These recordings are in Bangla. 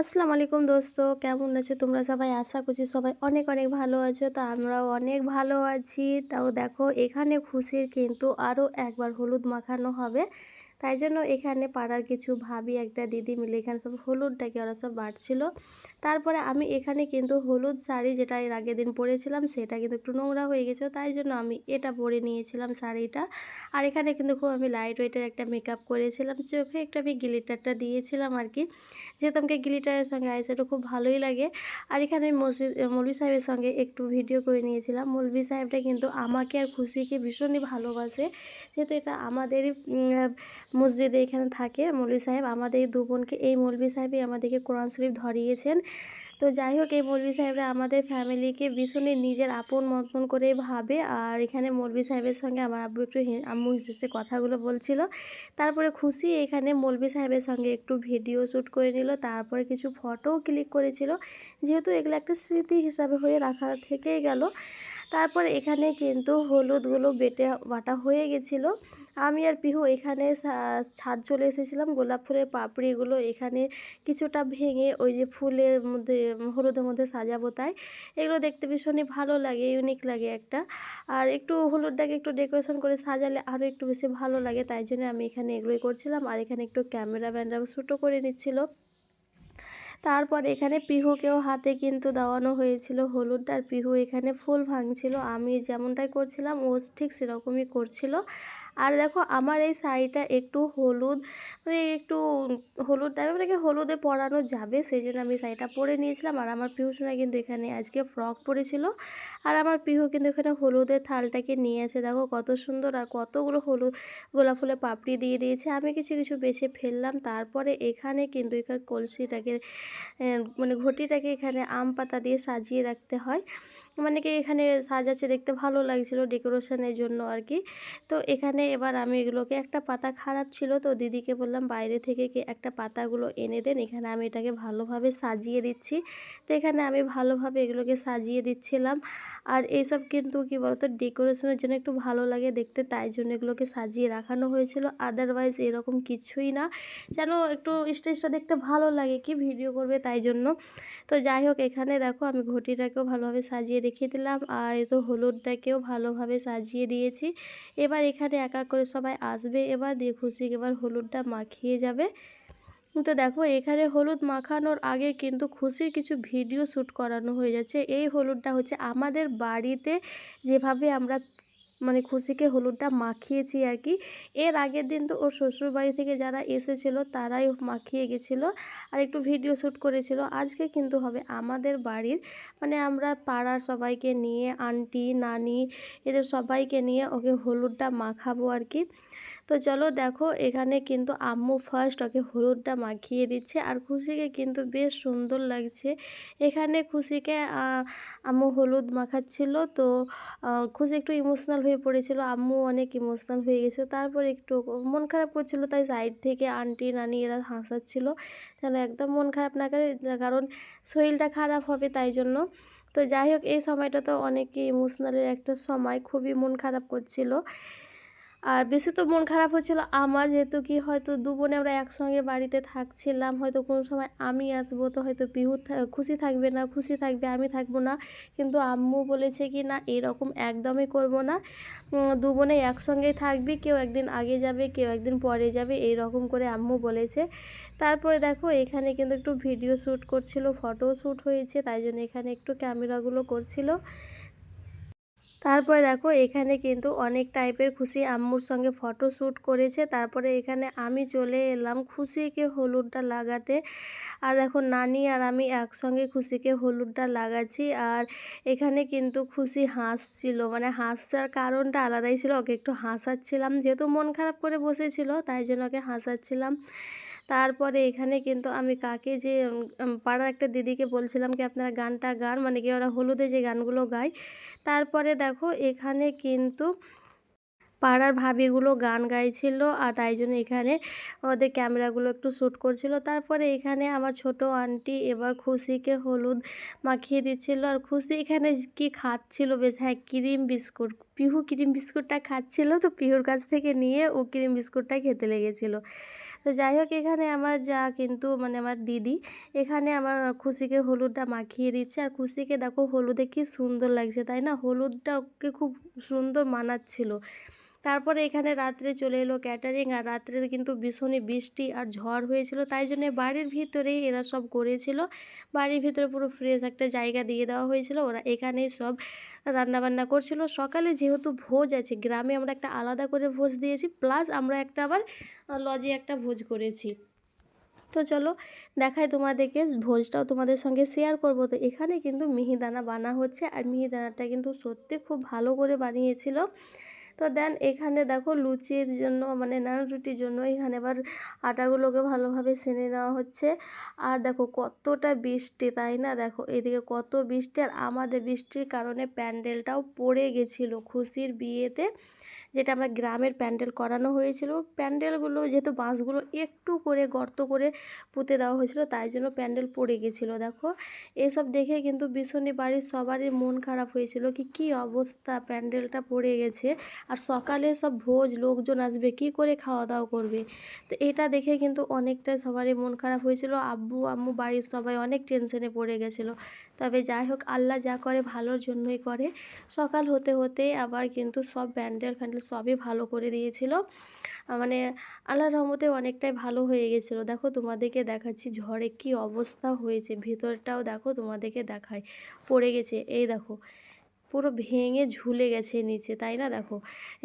আসসালামু আলাইকুম দোস্ত, কেমন আছো তোমরা সবাই? আশা করছি সবাই অনেক অনেক ভালো আছো, তো আমরাও অনেক ভালো আছি। তাও দেখো, এখানে খুশির কিন্তু আরও একবার হলুদ মাখানো হবে। তাই জন্য এখানে পাড়ার কিছু ভাবি, একটা দিদি মিলে এখানে সব হলুদটাকে ওরা সব বাড়ছিল তারপরে আমি এখানে কিন্তু হলুদ শাড়ি যেটা এর আগের দিন পরেছিলাম, সেটা কিন্তু একটু নোংরা হয়ে গেছে তাই জন্য আমি এটা পরে নিয়েছিলাম শাড়িটা। আর এখানে কিন্তু খুব আমি লাইট ওয়েটের একটা মেকআপ করেছিলাম, চোখে একটা আমি গিলিটারটা দিয়েছিলাম আর কি। যেহেতু আমাকে গিলিটারের সঙ্গে আইসাইডও খুব ভালোই লাগে। আর এখানে মসজিদ মৌলভী সাহেবের সঙ্গে একটু ভিডিও করে নিয়েছিলাম। মৌলভী সাহেবটা কিন্তু আমাকে আর খুশিকে ভীষণই ভালোবাসে। যেহেতু এটা আমাদেরই মসজিদে এখানে থাকে মৌলভী সাহেব। আমাদের দু বোনকে এই মৌলভী সাহেবই আমাদেরকে কোরআন শরীফ ধরিয়েছেন। তো যাই হোক, এই মৌলভী সাহেবরা আমাদের ফ্যামিলিকে ভীষণই নিজের আপন মতন করে ভাবে। আর এখানে মৌলভী সাহেবের সঙ্গে আমার আব্বু একটু আম্মু হিসেবে কথাগুলো বলছিল। তারপরে খুশি এখানে মৌলভী সাহেবের সঙ্গে একটু ভিডিও শ্যুট করে নিল। তারপরে কিছু ফটোও ক্লিক করেছিল। যেহেতু এগুলো একটা স্মৃতি হিসাবে হয়ে রাখা থেকেই গেল। তারপর এখানে কিন্তু হলুদগুলো বেটে বাটা হয়ে গেছিল। আমি আর পিহু এখানে ছাদ চলে এসেছিলাম। গোলাপ ফুলের পাপড়িগুলো এখানে কিছুটা ভেঙে ওই যে ফুলের মধ্যে, হলুদের মধ্যে সাজাবো তাই। এগুলো দেখতে ভীষণই ভালো লাগে ইউনিক লাগে একটা। আর একটু হলুদটাকে একটু ডেকোরেশন করে সাজালে আরও একটু বেশি ভালো লাগে, তাই জন্য আমি এখানে এগুলোই করছিলাম। আর এখানে একটু ক্যামেরা ক্যামেরাম্যানরাও শ্যুটও করে নিচ্ছিল। তারপর এখানে পিহুকেও হাতে কিন্তু দেওয়ানো হয়েছিল হলুদ, আর পিহু এখানে ফুল ভাঙছিল। আমি যেমনটাই করছিলাম, ও ঠিক সেরকমই করছিল। আর দেখো আমার এই শাড়িটা একটু হলুদ মানে একটু হলুদ টাইপের মানে হলুদে পরানো যাবে সেই জন্য আমি শাড়িটা পরে নিয়েছিলাম। আর আমার পিহুসোনা কিন্তু এখানে আজকে ফ্রক পরেছিল। আর আমার পিহু কিন্তু এখানে হলুদের থালটাকে নিয়েছে। দেখো কত সুন্দর আর কতগুলো হলুদ গোলাপ ফুলে পাপড়ি দিয়ে দিয়েছে। আমি কিছু কিছু বেছে ফেললাম। তারপরে এখানে কিন্তু এখানে কলসিটাকে মানে ঘটিটাকে এখানে আম পাতা দিয়ে সাজিয়ে রাখতে হয়। মানে কি এখানে সাজাচ্ছে দেখতে ভালো লাগছিল ডেকোরেশনের জন্য আর কি। তো এখানে এবার আমি এগুলোকে একটা পাতা খারাপ ছিল, তো দিদিকে বললাম বাইরে থেকে কি একটা পাতাগুলো এনে দেন, এখানে আমি এটাকে ভালোভাবে সাজিয়ে দিচ্ছি। তো এখানে আমি ভালোভাবে এগুলোকে সাজিয়ে দিচ্ছিলাম। আর এইসব কিন্তু কি বলতো ডেকোরেশনের জন্য একটু ভালো লাগে দেখতে, তাই জন্য এগুলোকে সাজিয়ে রাখানো হয়েছিল। আদারওয়াইজ এরকম কিছুই না। যেন একটু স্টেজটা দেখতে ভালো লাগে, কি ভিডিও করবে তাই জন্য। তো যাই হোক, এখানে দেখো আমি ঘটিটাকেও ভালোভাবে সাজিয়ে রেখে দিলাম। আর এ তো হলুদটাকেও ভালোভাবে সাজিয়ে দিয়েছি। এবার এখানে একা করে সবাই আসবে। এবার দিয়ে খুশি এবার হলুদটা মাখিয়ে যাবে। তো দেখো, এখানে হলুদ মাখানোর আগে কিন্তু খুশির কিছু ভিডিও শ্যুট করানো হয়ে যাচ্ছে। এই হলুদটা হচ্ছে আমাদের বাড়িতে যেভাবে আমরা মানে খুশিকে হলুদটা মাখিয়েছি আর কি। এর আগের দিন তো ওর শ্বশুরবাড়ি থেকে যারা এসেছিল তারাই মাখিয়ে গেছিল আর একটু ভিডিও শ্যুট করেছিল। আজকে কিন্তু হবে আমাদের বাড়ির। মানে আমরা পাড়ার সবাইকে নিয়ে, আন্টি, নানি এদের সবাইকে নিয়ে ওকে হলুদটা মাখাবো আর কি। তো চলো দেখো, এখানে কিন্তু আম্মু ফার্স্ট ওকে হলুদটা মাখিয়ে দিচ্ছে আর খুশিকে কিন্তু বেশ সুন্দর লাগছে। এখানে খুশিকে আম্মু হলুদ মাখাচ্ছিল। তো খুশি একটু ইমোশনাল হয়ে পড়েছিল, আম্মু অনেক ইমোশনাল হয়ে গেছিল। তারপর একটু মন খারাপ করছিল, তাই সাইড থেকে আন্টি নানি এরা হাসাচ্ছিল। যেন একদম মন খারাপ না করে, কারণ শরীরটা খারাপ হবে তাই জন্য। তো যাই হোক, এই সময়টা তো অনেকই ইমোশনালের একটা সময় খুবই মন খারাপ করছিল। আর বেশি তো মন খারাপ হচ্ছিল। আমার যেহেতু কি হয়তো দু বোনে আমরা একসঙ্গে বাড়িতে থাকছিলাম, হয়তো কোনো সময় আমি আসব তো হয়তো পিহু খুশি থাকবে না, খুশি থাকবে, আমি থাকব না। কিন্তু আম্মু বলেছে কি না, এরকম একদমই করব না। দু বোনে একসঙ্গেই থাকবি, কেউ একদিন আগে যাবে, কেউ একদিন পরে যাবে এই রকম করে আম্মু বলেছে। তারপরে দেখো, এখানে কিন্তু একটু ভিডিও শ্যুট করছিল, ফটো শ্যুট হয়েছে, তাই জন্য এখানে একটু ক্যামেরাগুলো করছিল। তারপরে দেখো এখানে কিন্তু অনেক টাইপের খুশি আম্মুর সঙ্গে ফটো শ্যুট করেছে। তারপরে এখানে আমি চলে এলাম খুশিকে হলুদটা লাগাতে। আর দেখো নানি আর আমি একসঙ্গে খুশিকে হলুদটা লাগাচ্ছি। আর এখানে কিন্তু খুশি হাসছিল। মানে হাসার কারণটা আলাদাই ছিল। ওকে একটু হাসাচ্ছিলাম। যেহেতু মন খারাপ করে বসেছিল, তাই জন্য ওকে হাসাচ্ছিলাম। তারপরে এখানে কিন্তু আমি কাকে যে পাড়ার একটা দিদিকে বলছিলাম কি আপনারা গানটা গান মানে কি ওরা হলুদে যে গানগুলো গায়। তারপরে দেখো এখানে কিন্তু পাড়ার ভাবিগুলো গান গাইছিল আর তাই জন্য এখানে ওদের ক্যামেরাগুলো একটু শ্যুট করছিল। তারপরে এখানে আমার ছোট আন্টি এবার খুশিকে হলুদ মাখিয়ে দিচ্ছিল আর খুশি এখানে কি খাচ্ছিল? বেশ হ্যাঁ ক্রিম বিস্কুট। পিহু ক্রিম বিস্কুটটা খাচ্ছিল তো পিহুর কাছ থেকে নিয়ে ও ক্রিম বিস্কুটটা খেতে লেগেছিলো। তো যাই হোক এখানে আমার যা কিন্তু মানে আমার দিদি, এখানে আমার খুশিকে হলুদটা মাখিয়ে দিচ্ছে। আর খুশিকে দেখো, হলুদে কি সুন্দর লাগছে, তাই না? হলুদটা ওকে খুব সুন্দর মানাচ্ছিল। তারপরে এখানে রাত্রে চলে এলো ক্যাটারিং আর রাত্রে কিন্তু ভীষণই বৃষ্টি আর ঝড় হয়েছিল, তাই জন্য বাড়ির ভিতরেই এরা সব করেছিল। বাড়ির ভিতরে পুরো ফ্রেশ একটা জায়গা দিয়ে দেওয়া হয়েছিল, ওরা এখানেই সব রান্নাবান্না করছিল। সকালে যেহেতু ভোজ আছে, গ্রামে আমরা একটা আলাদা করে ভোজ দিয়েছি প্লাস আমরা একটা আবার লজে একটা ভোজ করেছি। তো চলো দেখাই তোমাদেরকে, ভোজটাও তোমাদের সঙ্গে শেয়ার করব। তো এখানে কিন্তু মিহিদানা বানা হচ্ছে, আর মিহিদানাটা কিন্তু সত্যি খুব ভালো করে বানিয়েছিল। তো দেন এখানে দেখো লুচির জন্য মানে নান রুটির জন্য এখানে এবার আটাগুলোকে ভালোভাবে সেনে নেওয়া হচ্ছে। আর দেখো কতটা বৃষ্টি, তাই না? দেখো এদিকে কত বৃষ্টি, আর আমাদের বৃষ্টির কারণে প্যান্ডেলটাও পড়ে গেছিল খুশির বিয়েতে। যেটা আমরা গ্রামের প্যান্ডেল করানো হয়েছিল। প্যান্ডেলগুলো যেহেতু বাঁশগুলো একটু করে গর্ত করে পুঁতে দেওয়া হয়েছিল, তাই জন্য প্যান্ডেল পড়ে গেছিল, দেখো। এসব দেখে কিন্তু ভীষণই বাড়ির সবারই মন খারাপ হয়েছিল কি কি অবস্থা প্যান্ডেলটা পড়ে গেছে। আর সকালে সব ভোজ, লোকজন আসবে, কি করে খাওয়া দাওয়া করবে? তো এটা দেখে কিন্তু অনেকটা সবারই মন খারাপ হয়েছিল। আব্বু, আম্মু বাড়ির সবাই অনেক টেনশনে পড়ে গেছিল। তবে যাই হোক, আল্লাহ যা করে ভালোর জন্যই করে। সকাল হতে হতে আবার কিন্তু সব প্যান্ডেল ফ্যান্ডেল সবই ভালো করে দিয়েছিল। মানে আল্লাহর রহমতে অনেকটাই ভালো হয়ে গেছিল। দেখো তোমাদেরকে দেখাচ্ছি ঝড়ে কি অবস্থা হয়েছে। ভিতরটাও দেখো তোমাদেরকে দেখায়। পড়ে গেছে। এই দেখো, পুরো ভেঙে ঝুলে গেছে নিচে, তাই না? দেখো,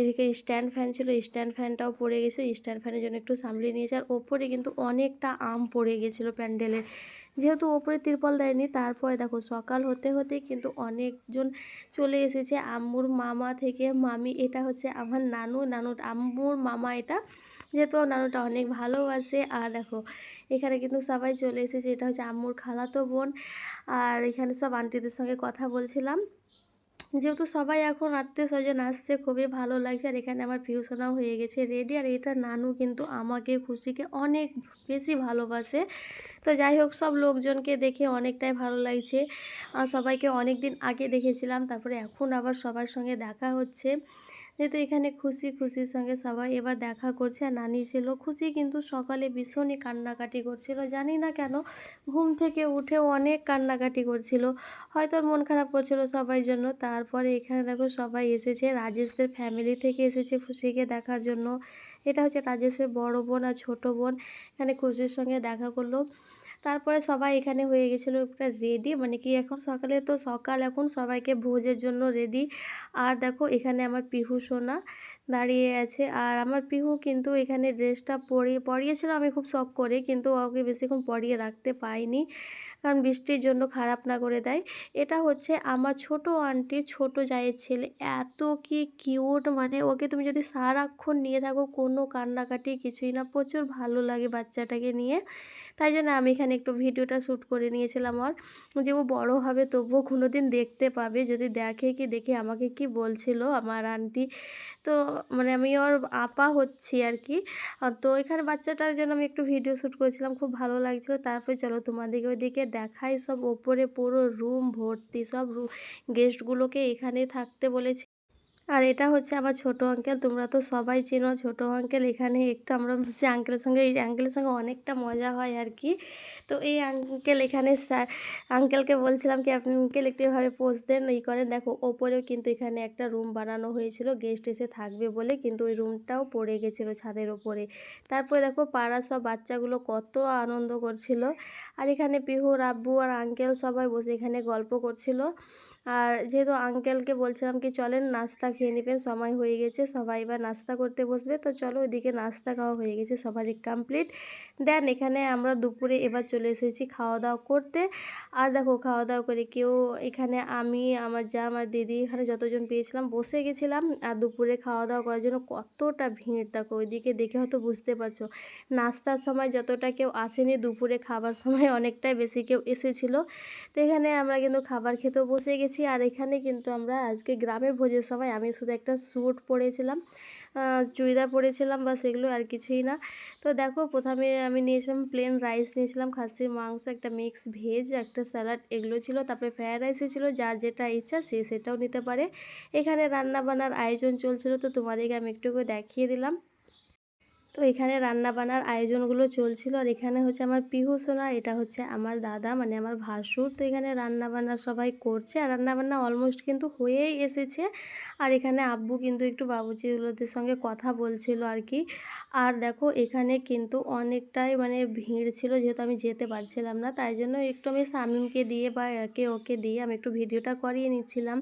এদিকে স্ট্যান্ড ফ্যান ছিল, স্ট্যান্ড ফ্যানটাও পড়ে গেছে। স্ট্যান্ড ফ্যানের জন্য একটু সামলে নিয়েছে। আর ওপরে কিন্তু অনেকটা আম পড়ে গেছিল প্যান্ডেলের। যেহেতু ওপরে তিরপল দেয়নি, তারপরে দেখো সকাল হতে হতে কিন্তু অনেকজন চলে এসেছে। আম্মুর মামা থেকে মামি, এটা হচ্ছে আমার নানু। নানু আম্মুর মামা এটা, যেহেতু নানুটা অনেক ভালোবাসে। আর দেখো, এখানে কিন্তু সবাই চলে এসেছে। এটা হচ্ছে আম্মুর খালাতো বোন। আর এখানে সব আন্টিদের সঙ্গে কথা বলছিলাম। যেহেতু সবাই এখন আত্মীয় স্বজন আসছে, খুবই ভালো লাগছে। আর এখানে আমার ফিউশনাও হয়ে গেছে রেডি। আর এটা নানু কিন্তু আমাকে খুশিকে অনেক বেশি ভালোবাসে। তো যাই হোক, সব লোকজনকে দেখে অনেকটাই ভালো লাগছে। সবাইকে অনেক দিন আগে দেখেছিলাম, তারপরে এখন আবার সবার সঙ্গে দেখা হচ্ছে। যেহেতু এখানে খুশি, খুশির সঙ্গে সবাই এবার দেখা করছে। আর নানি ছিল খুশি, কিন্তু সকালে ভীষণই কান্নাকাটি করছিল। জানি না কেন, ঘুম থেকে উঠে অনেক কান্নাকাটি করছিল। হয়তো মন খারাপ করছিল সবাই জন্য। তারপরে এখানে দেখো সবাই এসেছে। রাজেশদের ফ্যামিলি থেকে এসেছে খুশিকে দেখার জন্য। এটা হচ্ছে রাজেশের বড় বোন আর ছোটো বোন। এখানে খুশির সঙ্গে দেখা করল। তারপরে সবাই এখানে হয়ে গেছিল একটা রেডি মানে কি এখন সকালে তো সকাল, এখন সবাইকে ভোজের জন্য রেডি আর দেখো এখানে আমার পিহু সোনা দাঁড়িয়ে আছে। আর আমার পিহু কিন্তু এখানে ড্রেসটা পরিয়ে পরিয়েছিল আমি খুব শখ করে, কিন্তু ওকে বেশিক্ষণ পরিয়ে রাখতে পাইনি। কারণ বৃষ্টির জন্য খারাপ না করে দেয়। এটা হচ্ছে আমার ছোট আন্টির ছোট জায়ের ছেলে। এত কি কিউট মানে ওকে তুমি যদি সারাক্ষণ নিয়ে থাকো কোনো কান্নাকাটি কিছুই না, প্রচুর ভালো লাগে বাচ্চাটাকে নিয়ে। তাই জন্য আমি এখানে একটু ভিডিওটা শ্যুট করে নিয়েছিলাম আর যে ও বড়ো হবে তবুও কোনো দিন দেখতে পাবে, যদি দেখে কি দেখে আমাকে কি বলছিল আমার আন্টি। তো মানে আমি ওর আপা হচ্ছি আর কি। তো এখানে বাচ্চাটার জন্য আমি একটু ভিডিও শ্যুট করেছিলাম, খুব ভালো লাগছিল। তারপরে চলো তোমাদেরকে ওইদিকে দেখাই সব ওপরে পুরো রুম ভর্তি। সব গেস্টগুলোকে এখানে থাকতে বলেছি। আর এটা হচ্ছে আমার ছোট আঙ্কেল তোমরা তো সবাই চেনো ছোট আঙ্কেল এখানে একটু আমরা সে আঙ্কেলের সঙ্গে, এই আঙ্কেলের সঙ্গে অনেকটা মজা হয় আর কি। তো এই আঙ্কেল এখানে আঙ্কেলকে বলছিলাম কি, আপনি আঙ্কেল একটু এভাবে দেন এই করেন। দেখো, ওপরেও কিন্তু এখানে একটা রুম বানানো হয়েছিল গেস্ট এসে থাকবে বলে, কিন্তু ওই রুমটাও পড়ে গেছিল ছাদের ওপরে। তারপরে দেখো, পাড়ার সব বাচ্চাগুলো কত আনন্দ করছিল। আর এখানে পিহুর আব্বু আর আঙ্কেল সবাই বসে এখানে গল্প করছিল। আর যেহেতু আঙ্কেলকে বলছিলাম কি, চলেন নাস্তা খেয়ে নেবেন, সময় হয়ে গেছে, সবাই এবার নাস্তা করতে বসবে। তো চলো ওইদিকে নাস্তা খাওয়া হয়ে গেছে, সবারই কমপ্লিট দেন এখানে আমরা দুপুরে এবার চলে এসেছি খাওয়া দাওয়া করতে। আর দেখো খাওয়া দাওয়া করে কেউ এখানে আমি, আমার যা, আমার দিদি, এখানে যতজন পেয়েছিলাম, বসে গেছিলাম। আর দুপুরে খাওয়া দাওয়া করার জন্য কতটা ভিড়, দেখো, ওইদিকে দেখে হয়তো বুঝতে পারছ। নাস্তার সময় যতটা কেউ আসেনি, দুপুরে খাবার সময় অনেকটাই বেশি কেউ এসেছিল। তো এখানে আমরা কিন্তু খাবার খেতেও বসে গেছি। গেছি আর এখানে কিন্তু আমরা আজকে গ্রামের ভোজের সময় আমি শুধু একটা স্যুট পরেছিলাম চুড়িদার পরেছিলাম বা সেগুলো আর কিছুই না। তো দেখো প্রথমে আমি নিয়েছিলাম প্লেন রাইস নিয়েছিলাম খাসির মাংস, একটা মিক্স ভেজ একটা স্যালাড এগুলো ছিল। তারপরে ফ্রায়েড রাইসে ছিল, যার যেটা ইচ্ছা সে সেটাও নিতে পারে। এখানে রান্না বান্নার আয়োজন চলছিল, তো তোমাদেরকে আমি একটু করে দেখিয়ে দিলাম। তো এখানে রান্নাবান্নার আয়োজনগুলো চলছিল। আর এখানে হচ্ছে আমার পিহু সোনা, এটা হচ্ছে আমার দাদা মানে আমার ভাসুর। তো এখানে রান্নাবান্না সবাই করছে। আর রান্নাবান্না অলমোস্ট কিন্তু হয়েই এসেছে। আর এখানে আব্বু কিন্তু একটু বাবুচিগুলোদের সঙ্গে কথা বলছিল আর কি। আর দেখো, এখানে কিন্তু অনেকটাই মানে ভিড় ছিল, যেহেতু আমি যেতে পারছিলাম না। তাই জন্য একটু আমি শামিমকে দিয়ে বা একে ওকে দিয়ে আমি একটু ভিডিওটা করিয়ে নিচ্ছিলাম।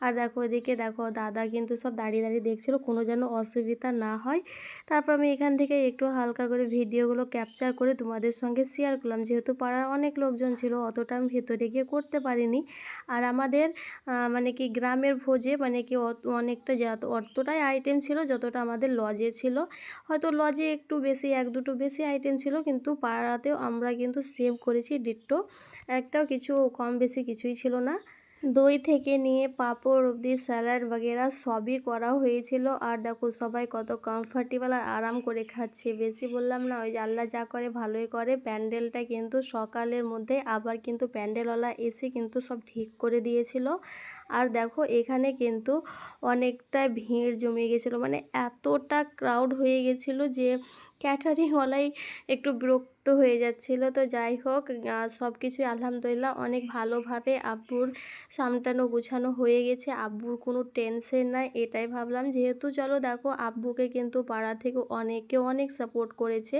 আর দেখো এদিকে দেখো দাদা কিন্তু সব দাঁড়িয়ে দাঁড়িয়ে দেখছিল কোনো যেন অসুবিধা না হয়। তারপর আমি এখান থেকে একটু হালকা করে ভিডিওগুলো ক্যাপচার করে তোমাদের সঙ্গে শেয়ার করলাম। যেহেতু পাড়ার অনেক লোকজন ছিল, অতটা আমি ভেতরে গিয়ে করতে পারিনি। আর আমাদের মানে কি গ্রামের ভোজে মানে কি অনেকটা যত অতটাই আইটেম ছিল যতটা আমাদের লজে ছিল। হয়তো লজে একটু বেশি, এক দুটো বেশি আইটেম ছিল, কিন্তু পাড়াতেও আমরা কিন্তু সেভ করেছি ডিট্টো একটাও কিছু কম বেশি কিছুই ছিল না। দই থেকে নিয়ে পাঁপড় অবধি, স্যালাড বগেরা সবই করা হয়েছিল। আর দেখো, সবাই কত কমফর্টেবল আর আরাম করে খাচ্ছে। বেশি বললাম না, ওই আল্লাহ যা করে ভালোই করে। প্যান্ডেলটা কিন্তু সকালের মধ্যে, আবার কিন্তু প্যান্ডেলওয়ালা এসে কিন্তু সব ঠিক করে দিয়েছিল। আর দেখো, এখানে কিন্তু অনেকটা ভিড় জমে গেছিল। মানে এতটা ক্রাউড হয়ে গেছিল যে ক্যাটারিংওয়ালাই একটু বিরক্ত হয়ে যাচ্ছিল। তো যাই হোক সব কিছুই আলহামদুলিল্লাহ অনেক ভালোভাবে আব্বুর সামটানো গুছানো হয়ে গেছে। আব্বুর কোনো টেনশন নাই, এটাই ভাবলাম। যেহেতু চলো দেখো, আব্বুকে কিন্তু পাড়া থেকে অনেকে অনেক সাপোর্ট করেছে,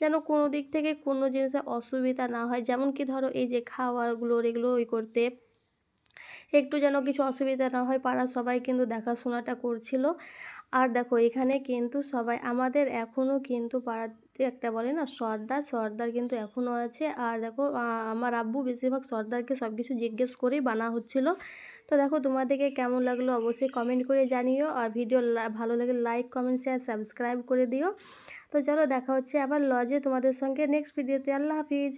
যেন কোনো দিক থেকে কোনো জিনিসের অসুবিধা না হয়। যেমন কি ধরো, এই যে খাওয়াগুলো এগুলো ওই করতে একটু যেন কিছু অসুবিধা না হয়, পাড়ার সবাই কিন্তু দেখাশোনাটা করছিল। আর দেখো এখানে কিন্তু সবাই, আমাদের এখনও কিন্তু পাড়াতে একটা বলে না, সর্দার সর্দার কিন্তু এখনও আছে। আর দেখো আমার আব্বু বেশিরভাগ সর্দারকে সব কিছু জিজ্ঞেস করেই বানা হচ্ছিল। তো দেখো, তোমাদেরকে কেমন লাগল অবশ্যই কমেন্ট করে জানিও। আর ভিডিও ভালো লাগে লাইক কমেন্ট শেয়ার সাবস্ক্রাইব করে দিও। তো চলো দেখা হচ্ছে আবার লজে তোমাদের সঙ্গে নেক্সট ভিডিওতে আল্লাহ হাফিজ।